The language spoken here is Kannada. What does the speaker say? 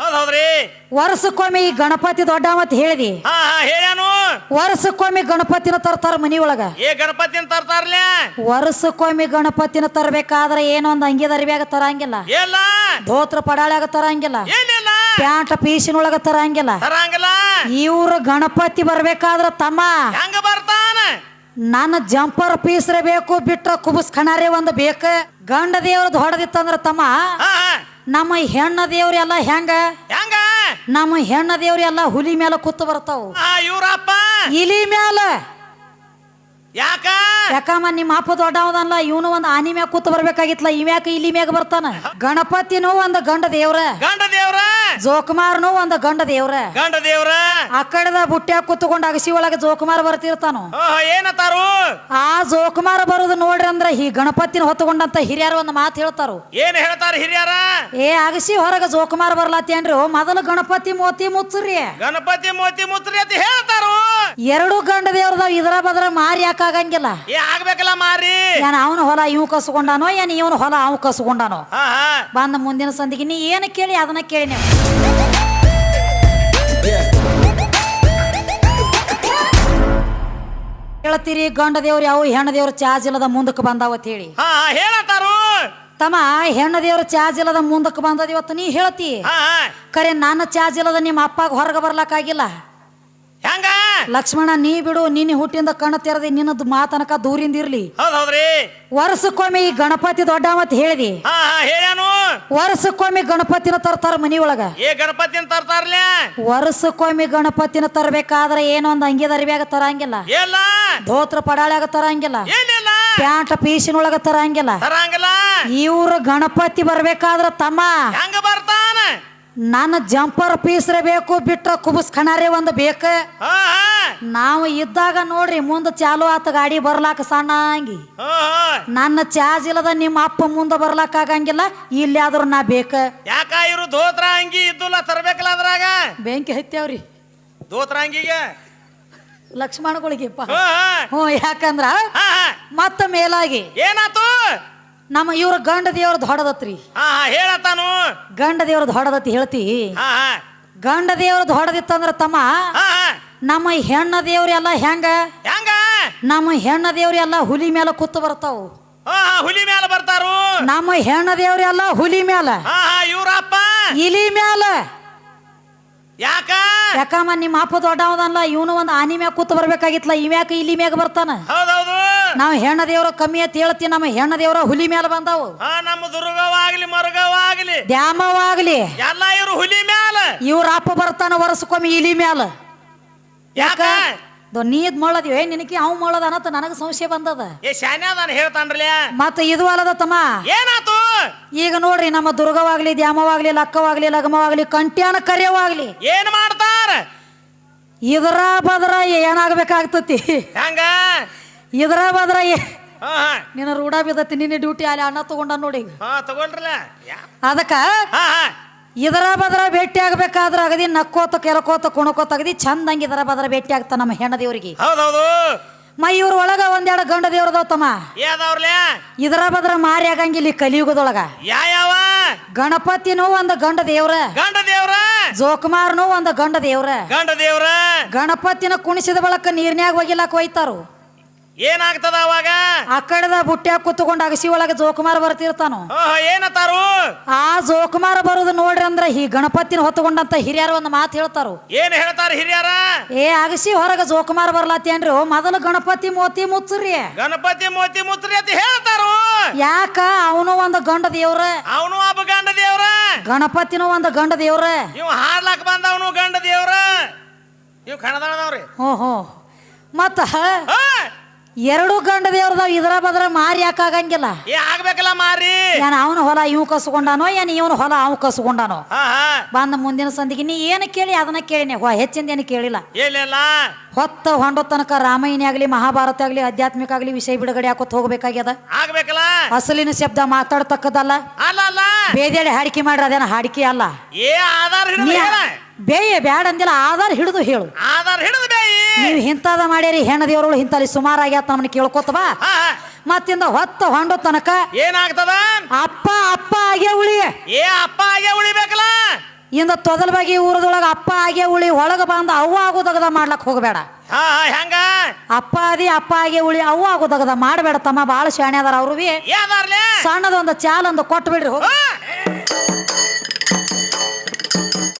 ಹೌದ್ ಹೌದ್ರಿ. ವರ್ಷಕ್ಕೊಮ್ಮೆ ಈ ಗಣಪತಿ ದೊಡ್ಡ ಮತ್ ಹೇಳಿದಿ. ಹಾ ಹಾ ಹೇಳ್ಯಾನು. ವರ್ಷಕ್ಕೊಮ್ಮೆ ಗಣಪತಿನ ತರ್ತಾರ ಮನಿ ಒಳಗ ಏ ಗಣಪತಿನ ತರ್ತಾರಲೇ? ವರ್ಷಕ್ಕೊಮ್ಮೆ ಗಣಪತಿನ ತರಬೇಕಾದ್ರೆ ಏನೊಂದ್ ಅಂಗಿದ ಅರಿವ್ಯಾಗ ತರಂಗಿಲ್ಲ. ಎಲ್ಲ? ಧೋತ್ರ ಪಡಾಳ್ಯಾಗ ತರಂಗಿಲ್ಲ. ಏನಿಲ್ಲ? ಪ್ಯಾಂಟ್ ಪೀಸಿನೊಳಗ ತರಂಗಿಲ್ಲ. ತರಂಗಿಲ್ಲ? ಇವ್ರ ಗಣಪತಿ ಬರ್ಬೇಕಾದ್ರ ತಮ್ಮ. ಹೆಂಗ ಬರ್ತಾನ? ನನ್ನ ಜಂಪರ್ ಪೀಸ್ರೆ ಬೇಕು ಬಿಟ್ರ ಕುಬಸ್ ಕಣಾರೆ ಒಂದು ಬೇಕ. ಗಂಡ ದೇವ್ರದ್ ಹೊಡೆದಿತ್ತಂದ್ರ ತಮ್ಮ. ಹಾ ಹಾ. ನಮ್ಮ ಹೆಣ್ಣ ದೇವ್ರೆಲ್ಲ ಹೆಂಗ? ಹೆಂಗ? ನಮ್ಮ ಹೆಣ್ಣ ದೇವ್ರೆಲ್ಲ ಹುಲಿ ಮೇಲೆ ಕೂತು ಬರ್ತಾವು ಇವರಪ್ಪ ಇವ್ರಪ್ಪ. ಇಲಿ ಮ್ಯಾಲ. ಯಾಕ? ಯಾಕಮ್ಮ ನಿಮ್ಮ ಅಪ್ಪ ದೊಡ್ಡವದಲ್ಲ ಇವನು ಒಂದು ಆನಿ ಮ್ಯಾಗ ಕೂತು ಬರ್ಬೇಕಾಗಿತ್ತಲ್ಲ ಇವ್ಯಾಕ ಇಲಿ ಮ್ಯಾಗ ಬರ್ತಾನ. ಗಣಪತಿನೂ ಒಂದು ಗಂಡ ದೇವ್ರ. ಗಂಡ ದೇವ್ರ ಜೋಕುಮಾರ್ನು ಒಂದು ಗಂಡ ದೇವ್ರ. ಗಂಡ ದೇವ್ರ? ಆ ಕಡೆದ ಬುಟ್ಟ್ಯಾಗ ಕೂತ್ಕೊಂಡು ಅಗಸಿ ಒಳಗೆ ಜೋಕುಮಾರ್ ಬರ್ತಿರ್ತಾನು. ಏನತಾರು? ಏನತ್ತಾರು ಆ ಜೋಕುಮಾರ ಬರೋದು ನೋಡ್ರಿ ಅಂದ್ರ ಈ ಗಣಪತಿನ ಹೊತ್ತುಕೊಂಡಂತ ಹಿರಿಯರು ಒಂದು ಮಾತು ಹೇಳ್ತಾರು. ಏನ್ ಹೇಳ್ತಾರ ಹಿರಿಯರ? ಏ ಅಗಸಿ ಹೊರಗ ಜೋಕುಮಾರ್ ಬರ್ಲಾತೇನ್ರಿ ಮೊದಲು ಗಣಪತಿ ಮೋತಿ ಮುಚ್ಚರಿ ಗಣಪತಿ ಮೋತಿ ಮುತ್ರಿ ಅಂತ ಹೇಳ್ತಾರು. ಎರಡು ಗಂಡ ದೇವ್ರದಾವ್ ಇದ್ರ ಬದ್ರ ಮಾರಿ ಯಾಕಾಗಂಗಿಲ್ಲ ಏ ಆಗ್ಬೇಕಲ್ಲ ಮಾರಿ. ಏನ್ ಅವನ ಹೊಲ ಇವ್ ಕಸ್ಕೊಂಡಾನೋ ಏನ್ ಇವನ ಹೊಲ ಅವ್ ಕಸ್ಕೊಂಡಾನೋ? ಹಾ ಹಾ. ಬಂದ ಮುಂದಿನ ಸಂದಿಗೆ ನೀ ಏನು ಕೇಳಿ ಅದನ್ನ ಕೇಳಿ ನೀವು. ಹೇಳ್ತೀರಿ ಗಂಡ ದೇವ್ರು ಯಾವ ಹೆಣ್ಣ ದೇವ್ರ ಚಾರ್ಜ್ ಇಲ್ಲದ ಮುಂದಕ್ಕೆ ಬಂದಾವತ್ ಹೇಳಿ. ಹಾ ಹಾ ಹೇಳತ್ತಾರು. ತಮ್ಮ ಹೆಣ್ಣ ದೇವ್ರ ಚಾರ್ಜ್ ಇಲ್ಲದ ಮುಂದಕ್ಕೆ ಬಂದದ ಇವತ್ತು ನೀ ಹೇಳ್ತಿ. ಹಾ ಹಾ. ಕರೆ ನನ್ನ ಚಾರ್ಜ್ ಇಲ್ಲದ ನಿಮ್ಮ ಅಪ್ಪಾಗ ಹೊರಗೆ ಆಗಿಲ್ಲ ಹೆಂಗ? ಲಕ್ಷ್ಮಣ ನೀ ಬಿಡು ನಿನ್ನ ಹುಟ್ಟಿಂದ ಕಣ ತೆರದಿ ನಿನ್ನದು ಮಾತನಕ ದೂರಿಂದ ಇರ್ಲಿ. ಹೌದ್ ಹೌದ್ರಿ ವರ್ಷಕ್ಕೊಮ್ಮೆ ಈ ಗಣಪತಿ ದೊಡ್ಡ ಮತ್ ಹೇಳಿದಿ. ಹಾ ಹಾ ಹೇಳ್ಯಾನು. ವರ್ಷಕ್ಕೊಮ್ಮೆ ಗಣಪತಿನ ತರ್ತಾರ ಮನಿ ಒಳಗ. ಏ ಗಣಪತಿನ ತರ್ತಾರ್ಲೆ? ವರ್ಷಕ್ಕೊಮ್ಮೆ ಗಣಪತಿನ ತರಬೇಕಾದ್ರೆ ಏನೊಂದ್ ಅಂಗಿದ ಅರಿವ್ಯಾಗ ತರಂಗಿಲ್ಲ. ಎಲ್ಲ? ಧೋತ್ರ ಪಡಾಳ್ಯಾಗ ತರಂಗಿಲ್ಲ. ಏನಿಲ್ಲ? ಪ್ಯಾಂಟ್ ಪೀಸಿನೊಳಗ ತರಂಗಿಲ್ಲ. ತರಂಗಿಲ್ಲ? ಇವ್ರ ಗಣಪತಿ ಬರ್ಬೇಕಾದ್ರ ತಮ್ಮ. ಹೆಂಗ ಬರ್ತಾನ? ನನ್ನ ಜಂಪರ್ ಪೀಸ್ರೆ ಬೇಕು ಬಿಟ್ರ ಕುಬಸ್ ಖಣಾರೆ ಒಂದು ಬೇಕ. ಹಾ ಹಾ. ನಾವು ಇದ್ದಾಗ ನೋಡ್ರಿ ಮುಂದೆ ಚಾಲು ಆತ ಗಾಡಿ ಬರ್ಲಾಕ ಸಣ್ಣ ಅಂಗಿ ನನ್ನ ಚಾರ್ಜ್ ಇಲ್ಲದ ನಿಮ್ಮ ಅಪ್ಪ ಮುಂದೆ ಬರ್ಲಾಕ ಆಗಂಗಿಲ್ಲ ಇಲ್ಲಿ ಆದ್ರೂ ನಾ ಬೇಕ. ಯಾಕ ಇವ್ರು ದೋತ್ರ ಅಂಗಿ ಇದ್ದುಲ್ಲ ತರ್ಬೇಕಲ್ಲ ಅದ್ರಾಗ? ಬೆಂಕಿ ಹತ್ಯಾವ್ರಿ. ದೋತ್ರ ಅಂಗಿಗೆ? ಹಾ ಹ್ಞೂ ಯಾಕಂದ್ರ ಮತ್ತ ಮೇಲಾಗಿ ಏನಾತು? ನಮ್ಮ ಇವ್ರ ಗಂಡ ದೇವ್ರದ್ದು ಹೊಡದತ್ರಿ. ಹೇಳತಾನು ಗಂಡ ದೇವ್ರದ್ದು ಹೊಡದತ್ತಿ ಹೇಳ್ತಿ. ಗಂಡ ದೇವ್ರದ್ದು ಹೊಡದಿತ್ತಂದ್ರ ತಮ್ಮ ನಮ್ಮ ಹೆಣ್ಣ ದೇವ್ರೆಲ್ಲ ಹೆಂಗ? ಹೆಂಗ? ನಮ್ಮ ಹೆಣ್ಣ ದೇವ್ರೆಲ್ಲ ಹುಲಿ ಮೇಲೆ ಕೂತು ಬರ್ತಾವು. ಹುಲಿ ಮೇಲೆ ಬರ್ತಾರು. ನಮ್ಮ ಹೆಣ್ಣ ದೇವ್ರೆಲ್ಲ ಹುಲಿ ಮೇಲೆ ಇವರಪ್ಪ. ಇಲಿ ಮೇಲೆ ಯಾಕ? ಯಾಕಮ್ಮ ನಿಮ್ಮ ಅಪ್ಪ ದೊಡ್ಡವದಲ್ಲ ಇವನು ಒಂದು ಆನಿ ಮ್ಯಾಗ ಕೂತು ಬರ್ಬೇಕಾಗಿತ್ಲ ಇವ್ಯಾಕ ಇಲ್ಲಿ ಮ್ಯಾಗ ಬರ್ತಾನ? ಹೌದೌದು. ನಾವು ಹೆಣ್ಣ ದೇವ್ರ ಕಮ್ಮಿ ಅಂತ ಹೇಳ್ತೀವಿ ನಮ್ಮ ಹೆಣ್ಣ ದೇವ್ರ ಹುಲಿ ಮೇಲೆ ಬಂದವು. ನಮ್ಮ ದುರ್ಗವಾಗ್ಲಿ ಮರುಗವಾಗ್ಲಿ. ದ್ಯಾಮವಾಗ್ಲಿ. ಎಲ್ಲ ಇವ್ರು ಹುಲಿ ಮ್ಯಾಲ. ಇವ್ರ ಅಪ್ಪ ಬರ್ತಾನ ವರ್ಷಕ್ಕೊಮ್ಮೆ ಇಲಿ ಮ್ಯಾಲ. ಯಾಕ? ನೀದ್ ಮಾಡದಿವೆ ನಿನಕಿ ಅವ್ ಮಾಡೋದ ಅನ್ನತ್ತ ನನಗೆ ಸಂಶಯ ಬಂದದ. ಏ ಹೇಳ್ತಾನ್ರಲ್ಲ? ಮತ್ತ ಇದು ಅಲ್ಲದ ತಮ್ಮ? ಏನಾತು? ಈಗ ನೋಡ್ರಿ ನಮ್ಮ ದುರ್ಗವಾಗ್ಲಿ ದ್ಯಾಮವಾಗ್ಲಿ ಲಕ್ಕವಾಗ್ಲಿ ಲಗಮವಾಗ್ಲಿ ಕಂಟ್ಯಾನ ಕರೆಯವಾಗ್ಲಿ. ಏನ್ ಮಾಡ್ತಾರ? ಇದರ ಬದ್ರ ಏನಾಗಬೇಕಾಗ್ತತಿ? ಹಂಗ? ಇದರ ಬದ್ರ ನಿನ್ನ ರೂಢ ಬಿದ್ದತಿ ನಿನ್ನೆ ಡ್ಯೂಟಿ ಅಲ್ಲಿ ಅಣ್ಣ ತಗೊಂಡ ನೋಡಿ ಹಾ ಅದಕ್ಕ? ಇದರ ಬದರ ಭೇಟಿ ಆಗ್ಬೇಕಾದ್ರೆ ಅಗದಿ ನಕ್ಕೋತ ಕೆರಕೋತ ಕುಣಕೋತ ಅಗದಿ ಚಂದಂಗೆ ಇದರ ಬದರ ಭೇಟಿ ಆಗ್ತ ನಮ್ಮ ಹೆಣ್ಣ ದೇವ್ರಿಗೆ. ಹೌದೌದು. ಮ ಇವ್ರ ಒಳಗ ಒಂದೆರಡು ಗಂಡ ದೇವ್ರದವ್ ತಮ್ಮ. ಇದರ ಬದ್ರ ಮಾರಿ ಆಗಂಗಿಲ್ಲ ಈ ಕಲಿಯುಗದೊಳಗ. ಯಾ ಯಾವ ಗಣಪತಿನೂ ಒಂದು ಗಂಡ ದೇವ್ರ. ಗಂಡ ದೇವ್ರ? ಜೋಕುಮಾರ್ನು ಒಂದು ಗಂಡ ದೇವ್ರ. ಗಂಡ ದೇವ್ರ? ಗಣಪತಿನ ಕುಣಿಸಿದ ಬಳಕ ನೀರ್ನ್ಯಾಗ ಹೋಗಿಲ್ಲ ಒಯ್ತಾರು ಏನಾಗ್ತದ ಅವಾಗ? ಆ ಕಡೆದ ಬುಟ್ಟ್ಯಾಗ ಕುತ್ಕೊಂಡು ಅಗಸಿ ಒಳಗೆ ಜೋಕುಮಾರ ಬರ್ತಿರ್ತಾನು? ಏನತಾರು ಹಾ, ಏನತ್ತಾರು? ಆ ಜೋಕುಮಾರ ಬರುದು ನೋಡ್ರಿ ಅಂದ್ರ ಈ ಗಣಪತಿನ ಹೊತ್ತುಕೊಂಡಂತ ಹಿರಿಯರು ಒಂದು ಮಾತು ಹೇಳ್ತಾರು. ಏನ್ ಹೇಳ್ತಾರ ಹಿರಿಯರ? ಏ ಅಗಸಿ ಹೊರಗ ಜೋಕುಮಾರ ಬರ್ಲಾತೇನ್ರಿ ಮೊದಲು ಗಣಪತಿ ಮೋತಿ ಮುಚ್ಚರಿ. ಗಣಪತಿ ಮೋತಿ ಮುತ್ರಿ ಅಂತ ಹೇಳ್ತಾರು. ಯಾಕ? ಅವನು ಒಂದು ಗಂಡ ದೇವ್ರ. ಅವನು ಒಬ್ಬ ಗಂಡ ದೇವ್ರ. ಗಣಪತಿನೂ ಒಂದು ಗಂಡ ದೇವ್ರ. ನೀವು ಹಾಡ್ಲಾಕ್ ಬಂದವನು ಗಂಡ ದೇವ್ರ. ಇವ್ ಕಣದವ್ರಿ ಹ್ಞೂ ಹ್ಞೂ ಮತ್ತ ಹಾ? ಎರಡು ಗಂಡ ದೇವ್ರದಾವ್ ಇದ್ರ ಬದ್ರ ಮಾರಿ ಯಾಕಾಗಂಗಿಲ್ಲ ಏ ಆಗ್ಬೇಕಲ್ಲ ಮಾರಿ. ಏನ್ ಅವನ ಹೊಲ ಇವ್ ಕಸ್ಕೊಂಡಾನೋ ಏನ್ ಇವನ ಹೊಲ ಅವ್ ಕಸ್ಕೊಂಡಾನೋ? ಬಂದ ಮುಂದಿನ ಸಂದಿಗೆ ನೀ ಏನು ಕೇಳಿ ಅದನ್ನ ಕೇಳಿನಿ ಹೆಚ್ಚಿಂದ ಏನು ಕೇಳಿಲ್ಲ. ಏನಿಲ್ಲ ಹೊತ್ತ ಹೊಂಡ ತನಕ ರಾಮಾಯಣ ಆಗ್ಲಿ ಮಹಾಭಾರತ ಆಗ್ಲಿ ಆಧ್ಯಾತ್ಮಿಕ ಆಗ್ಲಿ ವಿಷಯ ಬಿಡುಗಡೆ ಹಾಕೋತ್ ಹೋಗ್ಬೇಕಾಗ್ಯದ. ಆಗ್ಬೇಕಲ್ಲ. ಅಸಲಿನ ಶಬ್ದ ಮಾತಾಡ್ತಕ್ಕದಲ್ಲ ಅಲ್ಲ ಅಲ್ಲ. ಬೇದೇಳಿ ಹಾಡಿಕೆ ಮಾಡ್ರಿ ಅದೇನ ಹಾಡಿಕೆ ಅಲ್ಲ. ಏ ಆಧಾರ್ ಹಿಡಿದು ಬೇಯ ಬ್ಯಾಡ ಅಂದಿಲ್ಲ ಆಧಾರ್ ಹಿಡಿದು ಹೇಳು. ಆಧಾರ್ ಹಿಡಿದು ನೀವು ಇಂಥದ ಮಾಡ್ಯಾರಿ ಹೆಣ್ಣ ದೇವರುಗಳು ಇಂಥಲ್ಲಿ ಸುಮಾರು ಆಗ್ಯಾತ ನಮ್ಮನ್ನ ಕೇಳ್ಕೊತ ಬಾ. ಹಾ ಹಾ. ಮತ್ತಿಂದ ಹೊತ್ತ ಹೊಂಡೋ ತನಕ ಏನಾಗ್ತದ? ಅಪ್ಪ ಅಪ್ಪ ಆಗೇ ಉಳಿ. ಏ ಅಪ್ಪ ಆಗೇ ಉಳಿಬೇಕಲ್ಲ? ಇಂದ ತೊದಲ್ ಬಗ್ಗೆ ಊರದೊಳಗ ಅಪ್ಪ ಆಗೇ ಉಳಿ ಒಳಗ ಬಂದ ಅವ್ವ ಆಗೋದಗದ ಮಾಡ್ಲಕ್ ಹೋಗಬೇಡ. ಹೆಂಗ? ಅಪ್ಪ ಅದಿ ಅಪ್ಪ ಆಗೇ ಉಳಿ ಅವ್ವ ಆಗೋದಗದ ಮಾಡಬೇಡ ತಮ್ಮ ಬಾಳ ಶಾಣೆ ಅದಾರ ಅವ್ರು ಸಣ್ಣದೊಂದು ಚಾಲ್ ಒಂದು ಕೊಟ್ಟು ಬಿಡ್ರಿ ಹೋಗಿ.